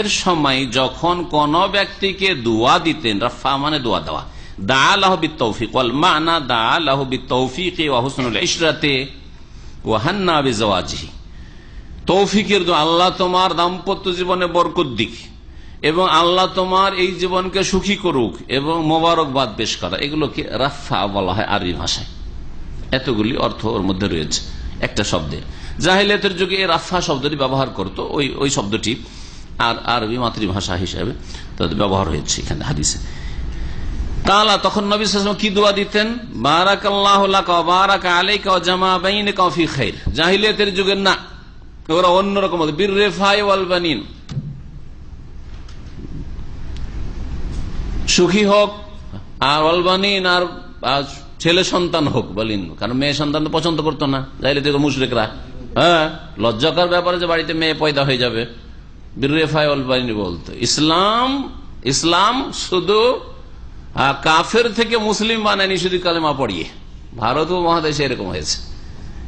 এর সময় যখন কোন ব্যক্তিকে দোয়া দিতেন, রাফা মানে দোয়া দেওয়া দা আল্লাহ তৌফিক মানা দা আল্লাহ তৌফিক ওয়া হুসনুল ইশরাতে ওয়া হান্না তৌফিকের দোয়া, আল্লাহ তোমার দাম্পত্য জীবনে বরকত দিক এবং আল্লাহ তোমার এই জীবনকে সুখী করুক এবং মোবারকবাদ পেশ করা। এগুলোকে রাফা বলা হয় আরবি ভাষায়। এতগুলি অর্থ ওর মধ্যে রয়েছে। একটা শব্দের জাহিলিয়াতের যুগে এই রাফা শব্দটি ব্যবহার করতো। ওই ওই শব্দটি আর আরবি মাতৃভাষা হিসেবে তাদের ব্যবহার হয়েছে এখানে হাদিসে। কালা, তখন নবী কি দোয়া দিতেন? জাহিলিয়াতের যুগের না, ওরা অন্যরকম সুখী হোক, আর অলবানিন আর ছেলে সন্তান হোক বলিন। কারণ মেয়ে সন্তান তো পছন্দ করতো না। যাইলে দেখো মুশরেকরা। হ্যাঁ লজ্জাকার ব্যাপারে যে বাড়িতে মেয়ে পয়দা হয়ে যাবে। বলতো। ইসলাম ইসলাম শুধু কাফের থেকে মুসলিম বানায়নি, শুধু কালেমা পড়িয়ে। ভারত ও মহাদেশে এরকম হয়েছে।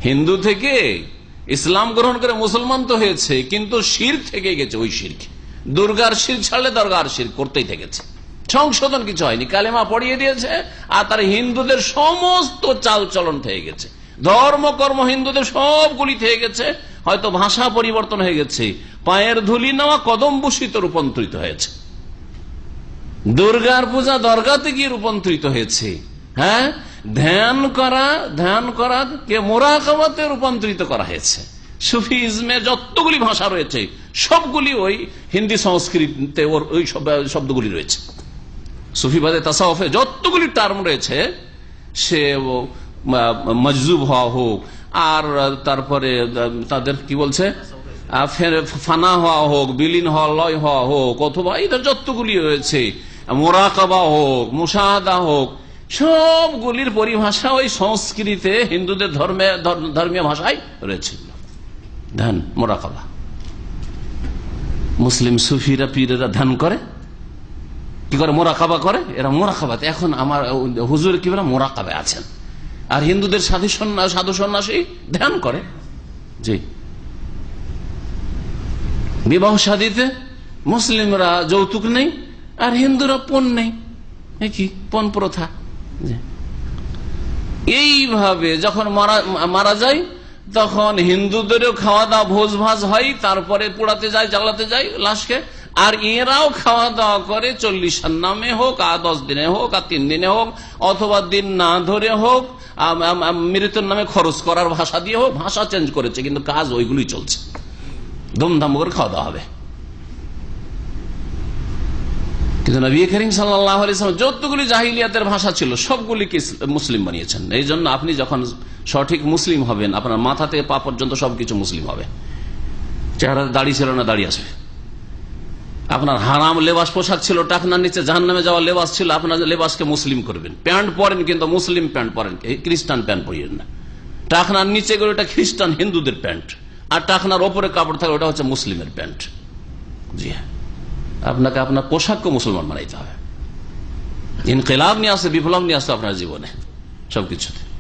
হিন্দু থেকে ইসলাম গ্রহণ করে মুসলমান তো হয়েছে, কিন্তু শির থেকে গেছে ওই শির। দুর্গার শির ছাড়লে দরগার শির করতেই থেকেছে। সংশোধন কিছু হয়নি, কালেমা পড়িয়ে দিয়েছে, আর তার হিন্দুদের সমস্ত চাল চলন থেকে গেছে। ধর্ম কর্ম হিন্দুদের সবগুলি থেকে গেছে, হয়তো ভাষা পরিবর্তন হয়ে গেছে পায়ের ধুলি নেওয়া কদম বসিত রূপান্তরিত হয়েছে। দুর্গার পূজা দরগাতে গিয়ে রূপান্তরিত হয়েছে। হ্যাঁ? ধ্যান করা ধ্যান করা কে মোরাকাবাতে রূপান্তরিত করা হয়েছে। সুফি যতগুলি ভাষা রয়েছে, সবগুলি ওই হিন্দি সংস্কৃতিতে ওর ওই শব্দগুলি রয়েছে। সুফিবাদে তাসাউফে যতগুলি টার্ম রয়েছে, সে মজজুব হওয়া হোক, আর তারপরে, তাদের কি বলছে? ফানা হওয়া হোক, বিলীন হওয়া, লয় হওয়া হোক, অথবা এদের যতগুলি রয়েছে, মোরাকাবা হোক, মুসাহাদা হোক, সবগুলির পরিভাষা ওই সংস্কৃতে হিন্দুদের ধর্মে, ধর- ধর্মীয় ভাষায় রয়েছে। ধ্যান, মোরাকাবা। মুসলিম সুফিরা, পীরেরা ধ্যান করে। কি করে? মোরাকাবা করে। এরা মোরাকাবাতে। এখন আমার হুজুর কি বলে? মোরাকাবে আছেন। আর হিন্দুদের সাধু সন্ন্যাসী ধ্যান করে। জি। বিবাহ সাদিতে মুসলিমরা যৌতুক নেই আর হিন্দুরা পণ নেই। কি? পণ প্রথা। এইভাবে যখন মারা যায়, তখন হিন্দুদেরও খাওয়া দাওয়া ভোজ ভাজ হয়, তারপরে পোড়াতে যায়, জ্বালাতে যায় লাশকে, আর এরাও খাওয়া দাওয়া করে চল্লিশের নামে হোক, আর দশ দিনে হোক, আর তিন দিনে হোক, অথবা দিন না ধরে হোক মৃত্যুর নামে খরচ করার ভাষা দিয়ে হোক, ভাষা চেঞ্জ করেছে, কিন্তু কাজ ওইগুলোই চলছে। ধুমধাম করে খাওয়া দাওয়া হবে। কিন্তু নবী করিম সাল্লাহ যতগুলি জাহিলিয়াতের ভাষা ছিল, সবগুলিকে মুসলিম বানিয়েছেন। এই জন্য আপনি যখন সঠিক মুসলিম হবেন, আপনার মাথা থেকে পা পর্যন্ত সবকিছু মুসলিম হবে। চেহারা দাড়ি ছিল না, দাড়ি আসবে। আপনার হারাম লেবাস পোশাক ছিল, টাকনার নিচে জাহান নামে যাওয়া লেবাস ছিল, আপনার লেবাসকে মুসলিম করবেন। প্যান্ট পরেন কিন্তু মুসলিম প্যান্ট পরেন খ্রিস্টান প্যান্ট পরিয়েন না। টাকনার নিচে গেলে খ্রিস্টান হিন্দুদের প্যান্ট। আর টাকনার ওপরে কাপড় থাকে ওটা হচ্ছে মুসলিমের প্যান্ট। জি হ্যাঁ। আপনাকে আপনার পোশাককে মুসলমান বানাইতে হবে। ইনকেলাব নিয়ে আসে, বিপ্লব নিয়ে আসে আপনার জীবনে, সবকিছুতে।